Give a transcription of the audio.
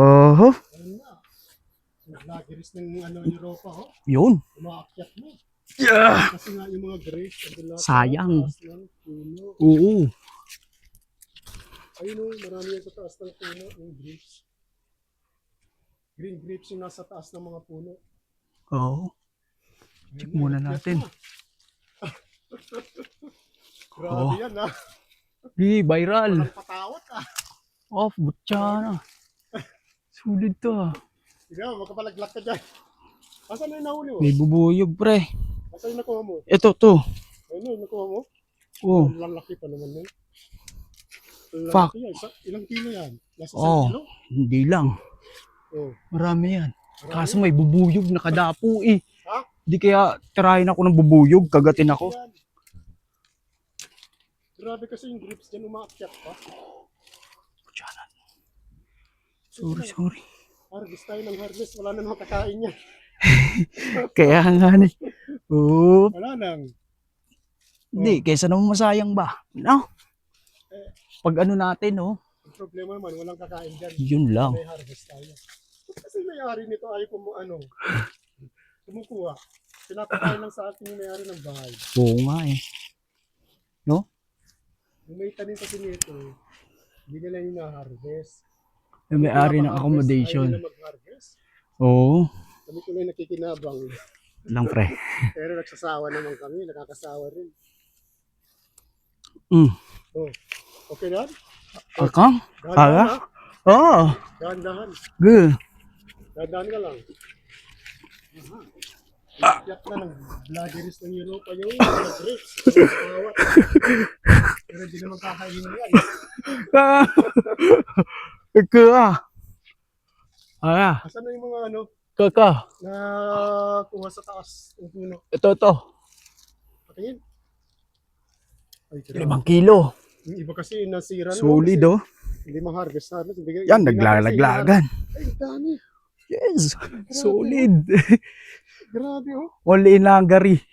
Oho. Ayun na. Yung vloggeries ng ano, Europa, ho. Yun. Umaakyat na. Yeah. Kasi nga yung mga andun lahat Sayang. Oo. Ayun o, marami yan sa taas ng puno, yung grapes. Green grapes yung nasa taas ng mga puno. Oo. Check na, muna natin. na. Grabe Oh. yan ha. Di, viral. Walang patawat ah. Off, butya na. Sulit to ah. Sige, magkapalaglag ka dyan. Asan na yung nahuli mo? May bubuyog pre. Asan yung nakuha mo? Ito to. Ayun na, yung nakuha mo? Oh. Ang lalaki pa naman yun. Ang Fuck. lalaki yan. Sa- ilang kilo yan? Nasa Oh. kilo? Hindi lang. Oh. Marami yan. Marami. Kaso may bubuyog nakadapo eh. Ha? Di kaya tirahin ako ng bubuyog, kagatin ako. Grabe kasi yung grips dyan umaakyat pa. Sorry, sorry. Harvest tayo ng harvest. Wala na naman kakain niya. Kaya nga ni. Oo. Wala nang. Hindi, kaysa naman masayang ba? No? Pag ano natin, oh. Ang problema naman, walang kakain dyan. Yun lang. May harvest tayo. Kasi may-ari nito ayaw ko mo ano. Kumukuha. Pinapakain lang sa ating may-ari ng bahay. Oo nga eh. No? Yung may tanim kasi nito, hindi nila yung na-harvest. Yung may-ari ng accommodation. Oo. Kami tuloy nakikinabang. Lang pre. Pero nagsasawa naman kami, nakakasawa rin. Mm. Oh. Okay na? Akang? Ha? Oo. Dahan-dahan. Good. Dahan-dahan ka lang. Iyak na ng vloggeries ng Europa yung mga grapes. Pero hindi naman kakainin yan. Ika ah. Ah, Asan na yung mga ano, kaka. na kuha sa taas ng puno? Ito, ito. Patingin. Ay, grabe. Limang kilo. Yung iba kasi nasira na. Solid oh. Hindi ma-harvest harvest. Yan, hindi nga kasi naglalaglagan. Ay, dami. Yes. Solid. Grabe oh. Only in Hungary.